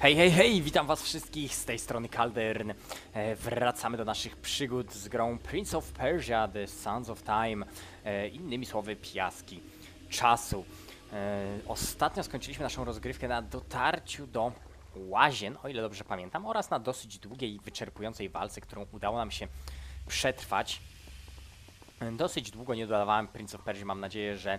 Hej, hej, hej, witam was wszystkich z tej strony Kaldern. E, wracamy do naszych przygód z grą Prince of Persia, The Sands of Time, e, innymi słowy piaski czasu. E, ostatnio skończyliśmy naszą rozgrywkę na dotarciu do łazien, o ile dobrze pamiętam, oraz na dosyć długiej wyczerpującej walce, którą udało nam się przetrwać. E, Dosyć długo nie dodawałem Prince of Persia, mam nadzieję, że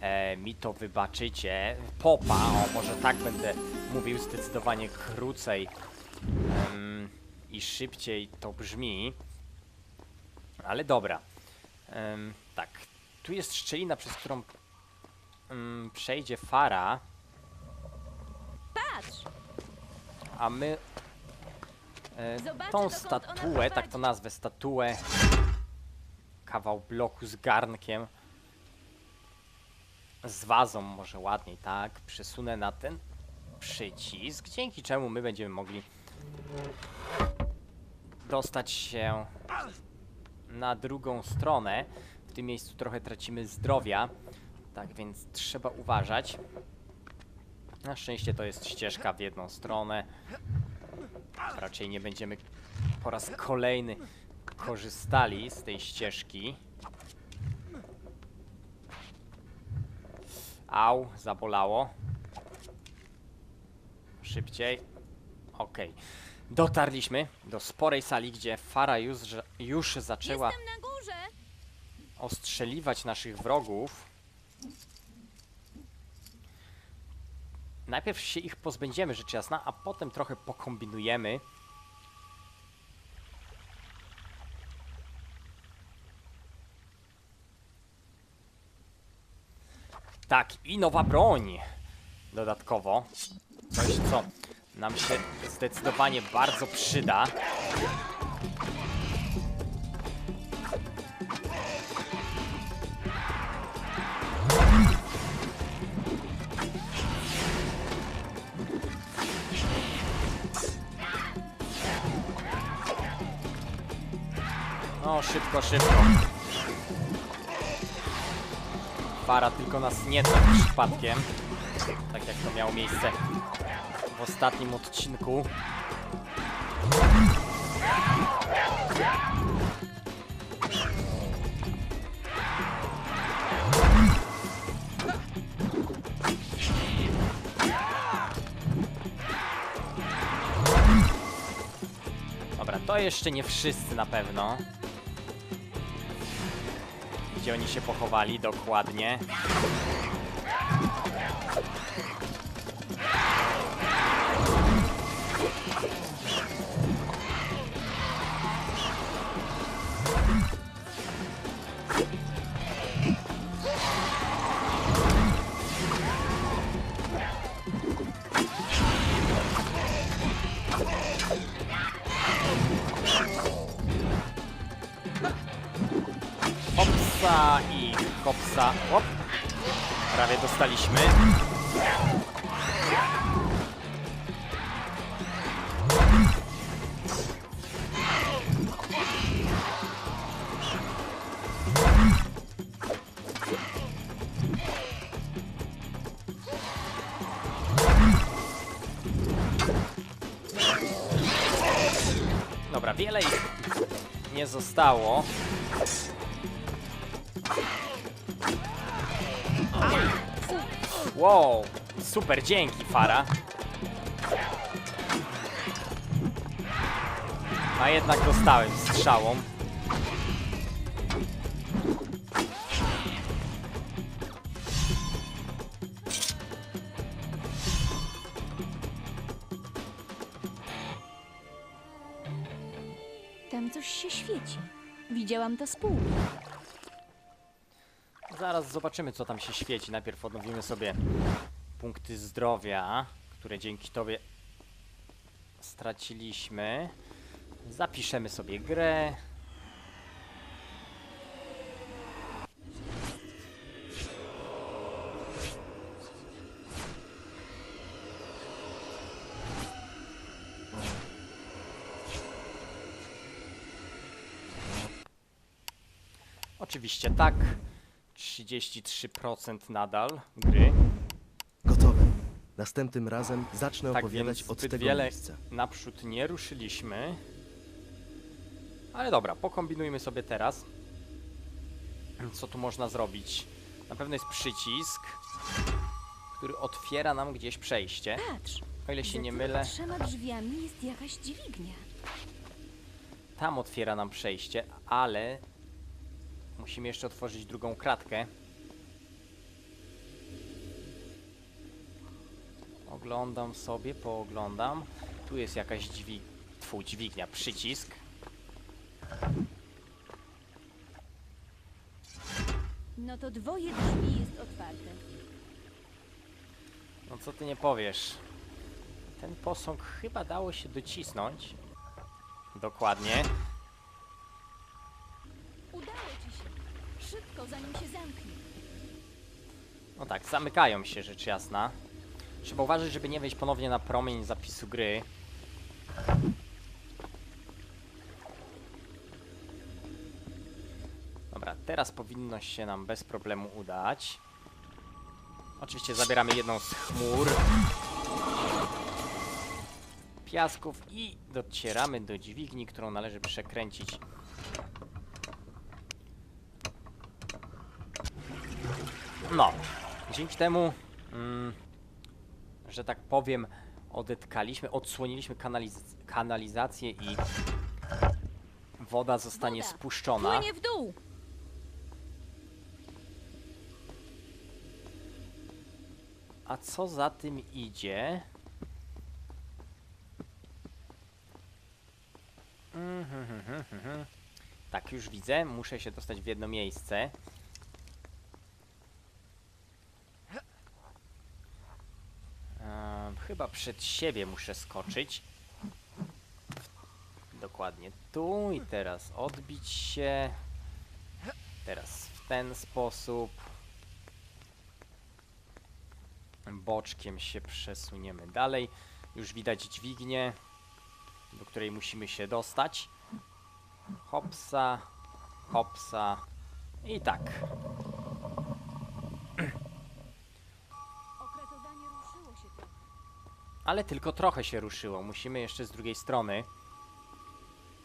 e, mi to wybaczycie. Popa, o może tak będę mówił zdecydowanie krócej em, i szybciej to brzmi. Ale dobra. Em, tak, tu jest szczelina, przez którą em, przejdzie Fara, Patrz! a my e, tą statuę, tak to nazwę, statuę, kawał bloku z garnkiem, z wazą może ładniej, tak, przesunę na ten przycisk, dzięki czemu my będziemy mogli dostać się na drugą stronę. W tym miejscu trochę tracimy zdrowia, tak więc trzeba uważać. Na szczęście to jest ścieżka w jedną stronę. Raczej nie będziemy po raz kolejny korzystali z tej ścieżki. Au, zabolało. Szybciej. Okej. Dotarliśmy do sporej sali, gdzie Fara już, już zaczęła Jestem na górze! ostrzeliwać naszych wrogów. Najpierw się ich pozbędziemy, rzecz jasna, a potem trochę pokombinujemy. Tak, i nowa broń dodatkowo. Coś, co nam się zdecydowanie bardzo przyda. No, szybko, szybko. Para tylko nas nie przypadkiem. Tak jak to miało miejsce w ostatnim odcinku. Dobra, to jeszcze nie wszyscy na pewno. Gdzie oni się pochowali dokładnie? Dobra, wiele ich nie zostało. Wow, super, dzięki Fara. A jednak dostałem strzałą. Widziałam to z zaraz zobaczymy, co tam się świeci. Najpierw odnowimy sobie punkty zdrowia, które dzięki tobie straciliśmy. Zapiszemy sobie grę. Oczywiście tak. 33% nadal gry. Gotowe. Następnym razem zacznę Tak opowiadać więc od zbyt tego wiele miejsca. naprzód nie ruszyliśmy. Ale dobra, pokombinujmy sobie teraz. Co tu można zrobić? Na pewno jest przycisk, który otwiera nam gdzieś przejście. Patrz, O ile się za nie tymi mylę, trzema drzwiami jest jakaś dźwignia. tam otwiera nam przejście, ale musimy jeszcze otworzyć drugą kratkę. Oglądam sobie, pooglądam. Tu jest jakaś dźwig... Tfu, dźwignia, przycisk. No to dwoje drzwi jest otwarte. No co ty nie powiesz? Ten posąg chyba dało się docisnąć. Dokładnie. Udało ci się. Szybko, zanim się zamknie. No tak, zamykają się rzecz jasna. Trzeba uważać, żeby nie wejść ponownie na promień zapisu gry. Dobra, teraz powinno się nam bez problemu udać. Oczywiście zabieramy jedną z chmur. Piasków i docieramy do dźwigni, którą należy przekręcić. No, dzięki temu, mm, że tak powiem, odetkaliśmy, odsłoniliśmy kanaliz kanalizację i woda zostanie Woda. spuszczona. Płynie w dół! A co za tym idzie? Mhm, mhm, mhm. Tak, już widzę. Muszę się dostać w jedno miejsce. Chyba przed siebie muszę skoczyć. Dokładnie tu i teraz odbić się. Teraz w ten sposób. Boczkiem się przesuniemy dalej. Już widać dźwignię, do której musimy się dostać. Hopsa, hopsa i tak. Okratowanie ruszyło się trochę. Ale tylko trochę się ruszyło. Musimy jeszcze z drugiej strony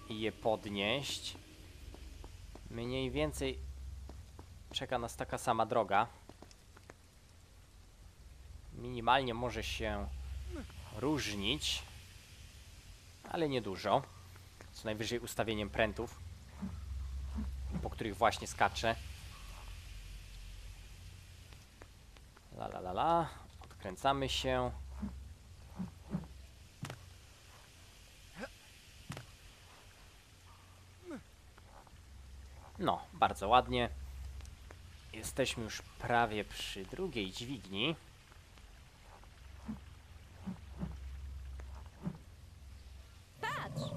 je podnieść. Mniej więcej czeka nas taka sama droga. Minimalnie może się różnić, ale niedużo. Co najwyżej ustawieniem prętów, po których właśnie skaczę. La la la la. Odkręcamy się. No, bardzo ładnie. Jesteśmy już prawie przy drugiej dźwigni. Patrz!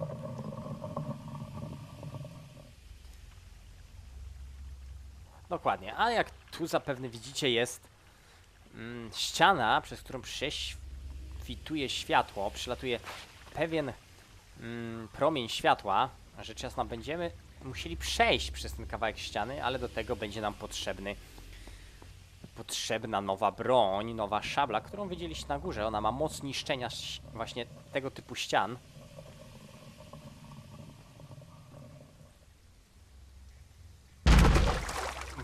Dokładnie. A jak tu zapewne widzicie jest mm, ściana, przez którą prześwituje światło, przylatuje pewien mm, promień światła. Rzecz jasna będziemy musieli przejść przez ten kawałek ściany, ale do tego będzie nam potrzebny potrzebna nowa broń, nowa szabla, którą widzieliście na górze. Ona ma moc niszczenia właśnie tego typu ścian.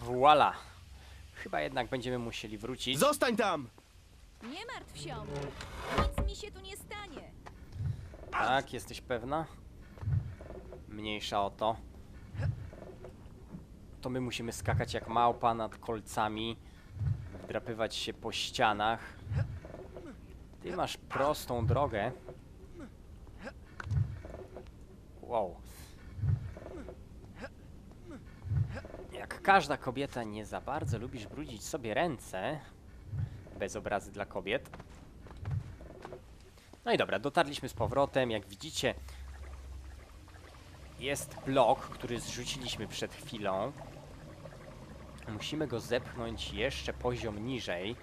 Voila. Chyba jednak będziemy musieli wrócić. Zostań tam! Nie martw się! Nic mi się tu nie stanie! Tak, jesteś pewna? Mniejsza o to. To my musimy skakać jak małpa nad kolcami, drapywać się po ścianach. Ty masz prostą drogę. Wow. Jak każda kobieta nie za bardzo lubisz brudzić sobie ręce. Bez obrazy dla kobiet. No i dobra, dotarliśmy z powrotem. Jak widzicie, jest blok, który zrzuciliśmy przed chwilą. Musimy go zepchnąć jeszcze poziom niżej.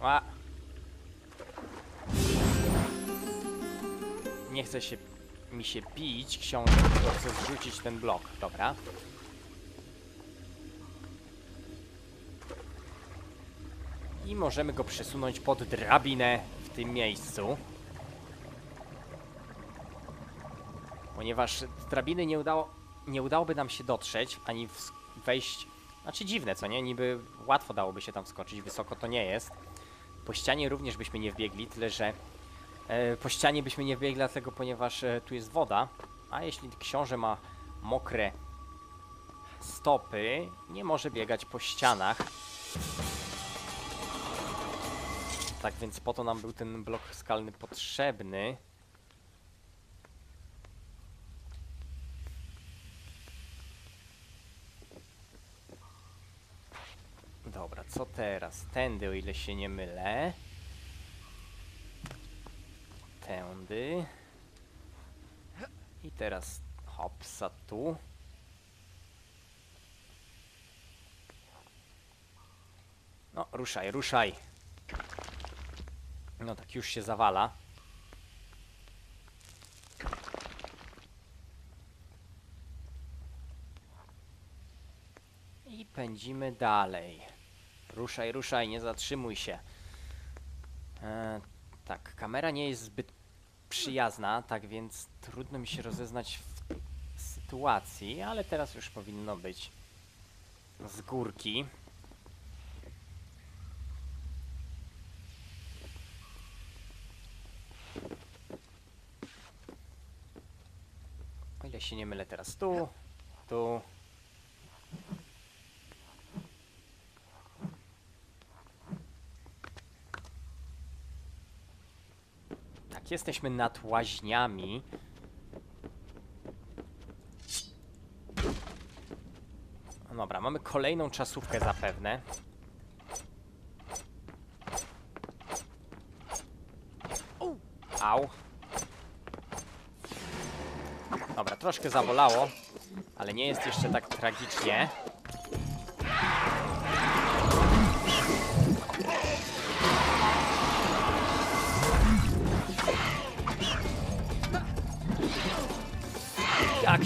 A. Nie chce się mi się bić książek, tylko chcę zrzucić ten blok. Dobra. I możemy go przesunąć pod drabinę w tym miejscu. Ponieważ drabiny nie udało, nie udałoby nam się dotrzeć, ani wejść... Znaczy dziwne, co nie? Niby łatwo dałoby się tam wskoczyć, wysoko to nie jest. Po ścianie również byśmy nie wbiegli, tyle że e, po ścianie byśmy nie wbiegli dlatego, ponieważ e, tu jest woda, a jeśli książę ma mokre stopy, nie może biegać po ścianach. Tak więc po to nam był ten blok skalny potrzebny. Dobra, co teraz? Tędy, o ile się nie mylę. Tędy. I teraz hopsa tu. No, ruszaj, ruszaj. No tak już się zawala. I pędzimy dalej. Ruszaj, ruszaj, nie zatrzymuj się. E, tak, kamera nie jest zbyt przyjazna, tak więc trudno mi się rozeznać w sytuacji, ale teraz już powinno być z górki. O ile się nie mylę teraz tu, tu. Jesteśmy nad łaźniami. No Dobra, mamy kolejną czasówkę zapewne. Au. Dobra, troszkę zabolało, ale nie jest jeszcze tak tragicznie.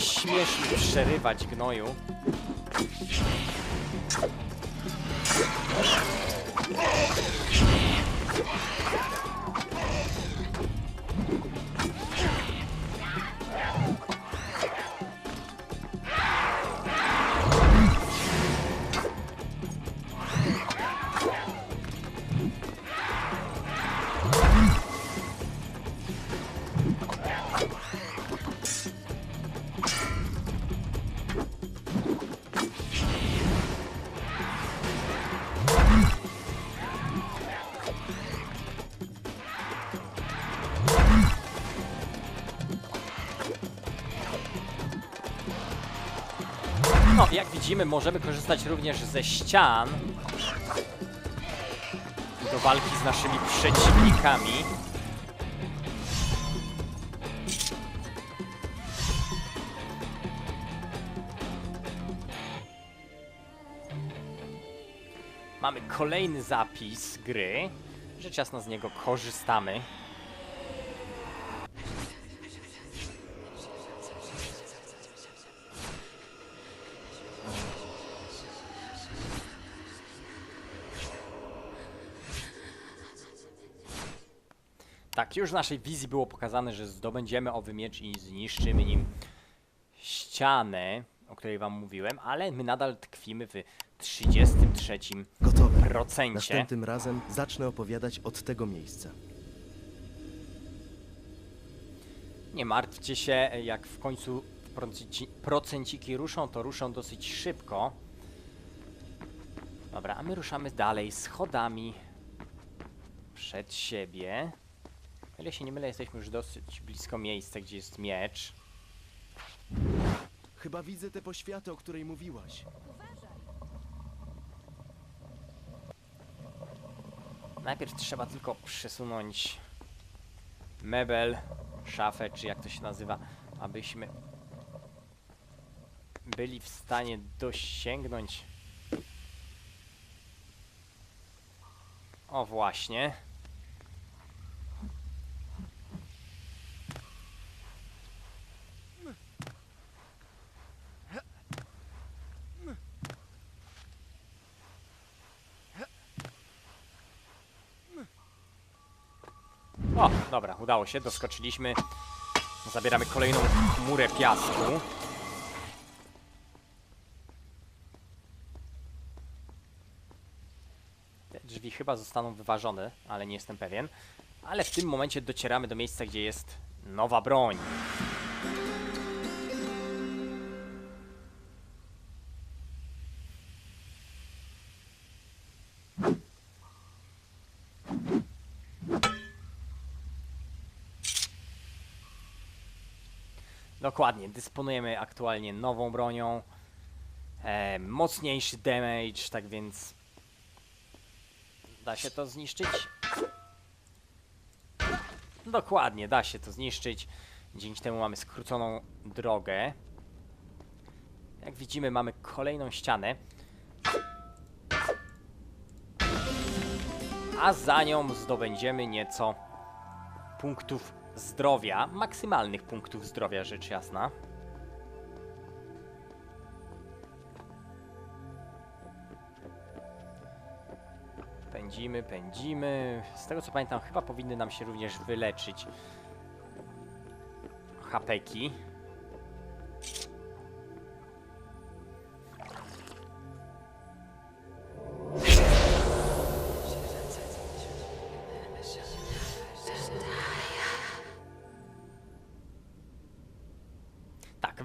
Śmiesz mi przerywać gnoju. Jak widzimy, możemy korzystać również ze ścian do walki z naszymi przeciwnikami. Mamy kolejny zapis gry. Rzecz jasna z niego korzystamy. Tak, już w naszej wizji było pokazane, że zdobędziemy owy miecz i zniszczymy nim ścianę, o której wam mówiłem, ale my nadal tkwimy w 33 Gotowe. procencie. Następnym razem zacznę opowiadać od tego miejsca. Nie martwcie się, jak w końcu procenci- procenciki ruszą, to ruszą dosyć szybko. Dobra, a my ruszamy dalej schodami przed siebie. O ile się nie mylę, jesteśmy już dosyć blisko miejsca, gdzie jest miecz. Chyba widzę tę poświatę, o której mówiłaś. Uważaj. Najpierw trzeba tylko przesunąć mebel, szafę, czy jak to się nazywa, abyśmy byli w stanie dosięgnąć. O właśnie. Dobra, udało się, doskoczyliśmy. Zabieramy kolejną chmurę piasku. Te drzwi chyba zostaną wyważone, ale nie jestem pewien. Ale w tym momencie docieramy do miejsca, gdzie jest nowa broń. Dokładnie, dysponujemy aktualnie nową bronią. E, mocniejszy damage, tak więc da się to zniszczyć. Dokładnie, da się to zniszczyć. Dzięki temu mamy skróconą drogę. Jak widzimy, mamy kolejną ścianę. A za nią zdobędziemy nieco punktów zdrowia, maksymalnych punktów zdrowia, rzecz jasna. Pędzimy, pędzimy. Z tego co pamiętam, chyba powinny nam się również wyleczyć hapeki.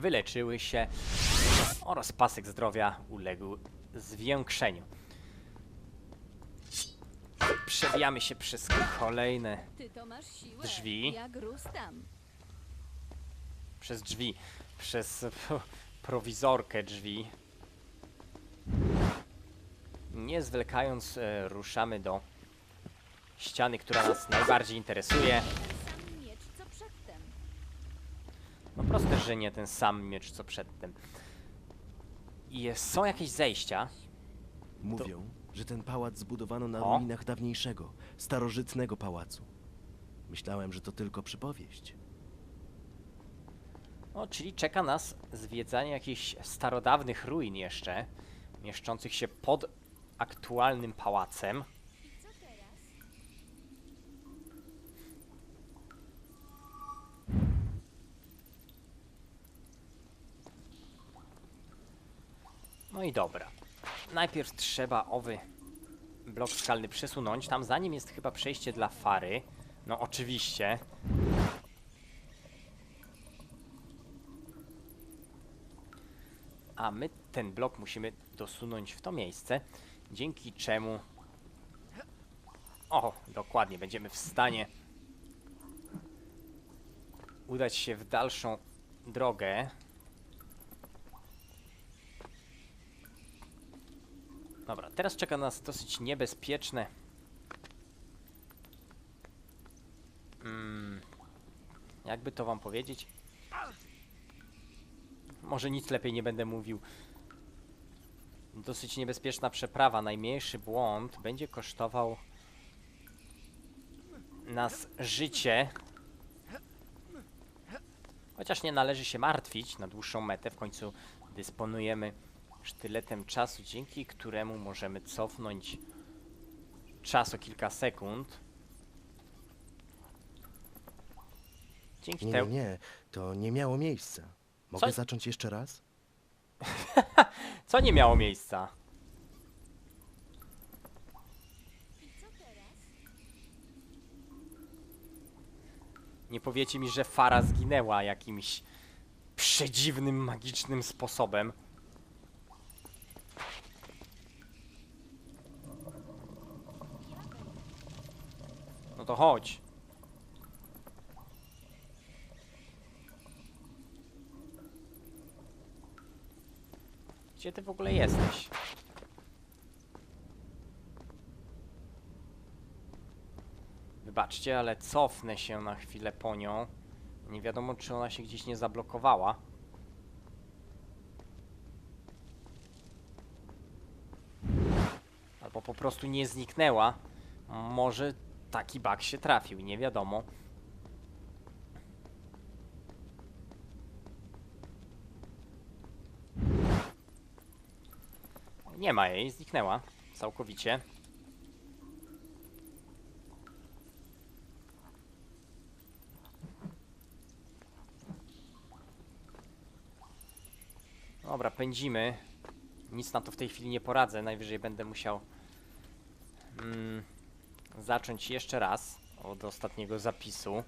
Wyleczyły się oraz pasek zdrowia uległ zwiększeniu. Przewijamy się przez kolejne, Ty to masz siłę. Drzwi. Jak Rustam. przez drzwi, przez prowizorkę drzwi. Nie zwlekając, e, ruszamy do ściany, która nas najbardziej interesuje. Sam miecz, co przedtem. No proste, że nie ten sam miecz co przedtem. I jest, są jakieś zejścia. Mówią, że ten pałac zbudowano na O. ruinach dawniejszego, starożytnego pałacu. Myślałem, że to tylko przypowieść. No, czyli czeka nas zwiedzanie jakichś starodawnych ruin jeszcze, mieszczących się pod aktualnym pałacem. No i dobra. Najpierw trzeba owy blok skalny przesunąć. Tam za nim jest chyba przejście dla fary. No oczywiście. A my ten blok musimy dosunąć w to miejsce, dzięki czemu... O, dokładnie, będziemy w stanie udać się w dalszą drogę. Dobra, teraz czeka nas dosyć niebezpieczne. Mm, jakby to wam powiedzieć? Może nic lepiej nie będę mówił. Dosyć niebezpieczna przeprawa. Najmniejszy błąd będzie kosztował nas życie. Chociaż nie należy się martwić na dłuższą metę. W końcu dysponujemy sztyletem czasu, dzięki któremu możemy cofnąć czas o kilka sekund. Dzięki Nie, nie, temu. nie, to nie miało miejsca. Mogę Co? zacząć jeszcze raz? Co nie miało miejsca? Nie powiecie mi, że Fara zginęła jakimś przedziwnym, magicznym sposobem. To chodź. Gdzie ty w ogóle jesteś? Wybaczcie, ale cofnę się na chwilę po nią. Nie wiadomo, czy ona się gdzieś nie zablokowała. Albo po prostu nie zniknęła. Może taki bug się trafił, nie wiadomo. Nie ma jej, zniknęła całkowicie. Dobra, pędzimy. Nic na to w tej chwili nie poradzę. Najwyżej będę musiał mm, zacząć jeszcze raz od ostatniego zapisu.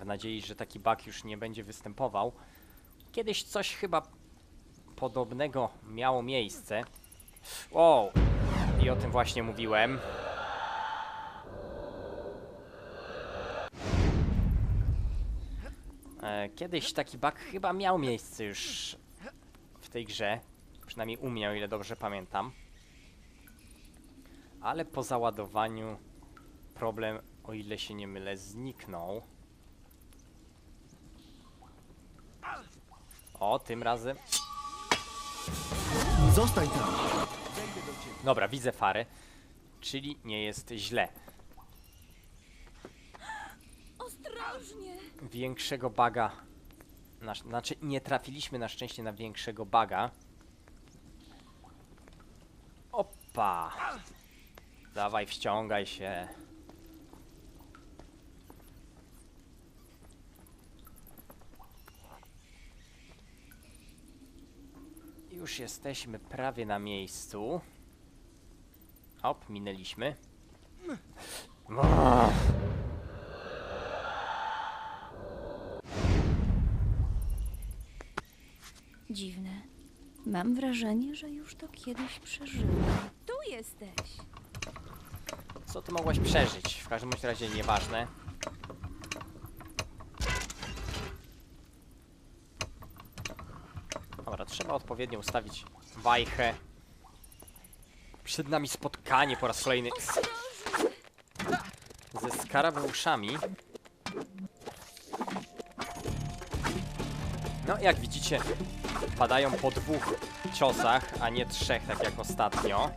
W nadziei, że taki bug już nie będzie występował. Kiedyś coś chyba podobnego miało miejsce. Wow! I o tym właśnie mówiłem. E, Kiedyś taki bug chyba miał miejsce już w tej grze. Przynajmniej u mnie, o ile dobrze pamiętam. Ale po załadowaniu problem, o ile się nie mylę, zniknął. O, tym razem. Zostań tam! Dobra, widzę fary. Czyli nie jest źle. Ostrożnie! Większego baga. Na, znaczy, nie trafiliśmy na szczęście na większego baga. Opa! Dawaj, wciągaj się. Już jesteśmy prawie na miejscu. Hop, minęliśmy. Dziwne. Mam wrażenie, że już to kiedyś przeżyłam. Tu jesteś! Co ty mogłaś przeżyć? W każdym razie nieważne. Dobra, trzeba odpowiednio ustawić wajchę. Przed nami spotkanie po raz kolejny ze skarabeuszami. No, jak widzicie, padają po dwóch ciosach, a nie trzech, tak jak ostatnio.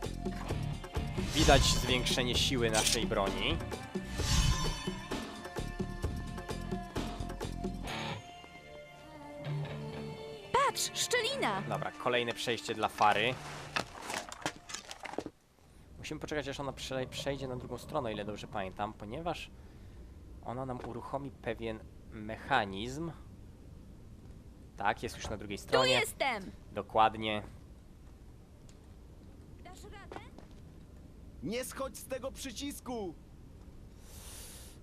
Widać zwiększenie siły naszej broni. Patrz, szczelina! Dobra, kolejne przejście dla Fary. Musimy poczekać, aż ona prze przejdzie na drugą stronę, o ile dobrze pamiętam, ponieważ ona nam uruchomi pewien mechanizm. Tak, jest już na drugiej Tu stronie. jestem! Dokładnie. Dasz radę? Nie schodź z tego przycisku!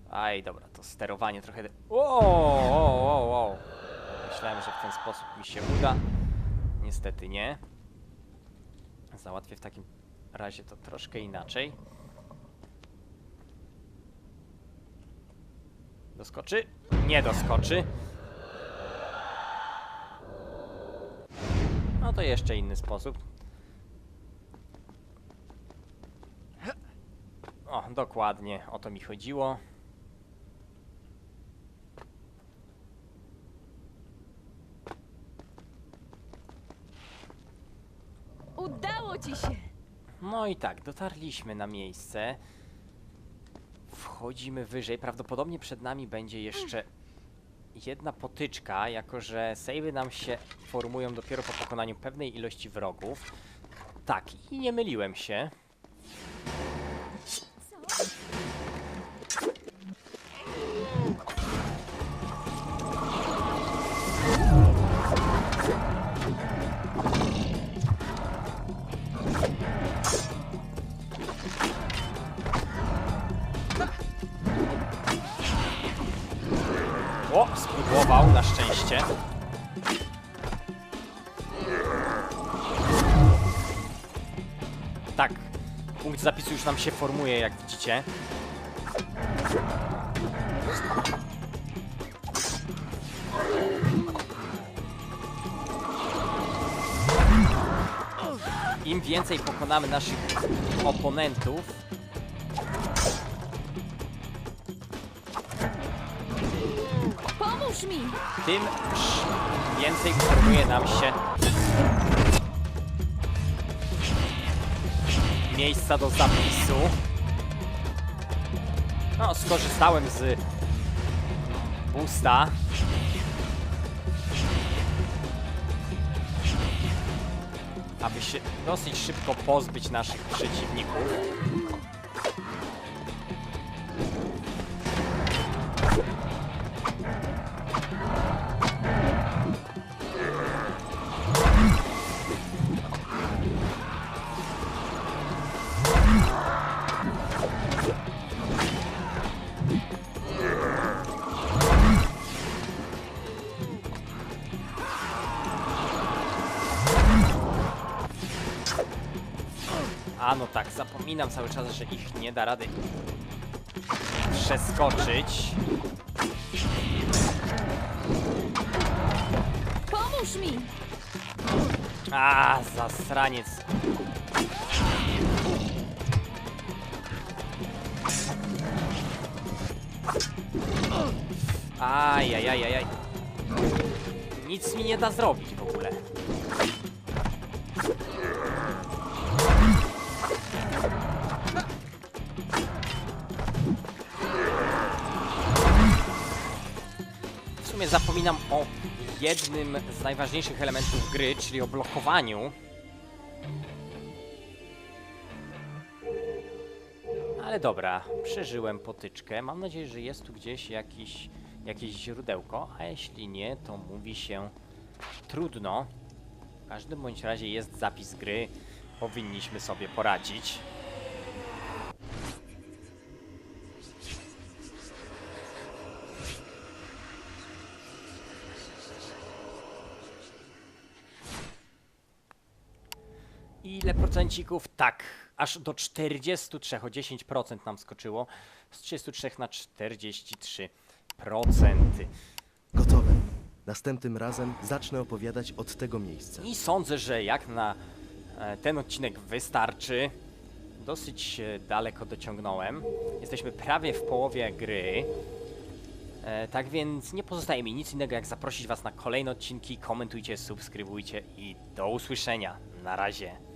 Aj, dobra, to sterowanie trochę... Wow, wow, wow, wow. Myślałem, że w ten sposób mi się uda. Niestety nie. Załatwię w takim razie to troszkę inaczej. Doskoczy? Nie doskoczy. No to jeszcze inny sposób. O, dokładnie, o to mi chodziło. Udało ci się! No i tak, dotarliśmy na miejsce. Wchodzimy wyżej. Prawdopodobnie przed nami będzie jeszcze jedna potyczka, jako że savey nam się formują dopiero po pokonaniu pewnej ilości wrogów. Tak, i nie myliłem się. Punkt zapisu już nam się formuje, jak widzicie. im więcej pokonamy naszych oponentów, Pomóż mi! tym więcej formuje nam się miejsca do zapisu. No, skorzystałem z boosta. Aby się dosyć szybko pozbyć naszych przeciwników. Zapominam cały czas, że ich nie da rady przeskoczyć. Pomóż mi! A, zasraniec. Ajajajajaj. Nic mi nie da zrobić w ogóle. Sumie zapominam o jednym z najważniejszych elementów gry, czyli o blokowaniu. Ale dobra, przeżyłem potyczkę. Mam nadzieję, że jest tu gdzieś jakiś, jakieś źródełko, a jeśli nie, to mówi się trudno. W każdym bądź razie jest zapis gry. Powinniśmy sobie poradzić. Ile procencików? Tak, aż do 43, o 10% nam skoczyło. Z 33 na 43%. Gotowe. Następnym razem zacznę opowiadać od tego miejsca. I sądzę, że jak na e, ten odcinek wystarczy. Dosyć e, daleko dociągnąłem. Jesteśmy prawie w połowie gry. E, tak więc nie pozostaje mi nic innego jak zaprosić Was na kolejne odcinki. Komentujcie, subskrybujcie i do usłyszenia. Na razie.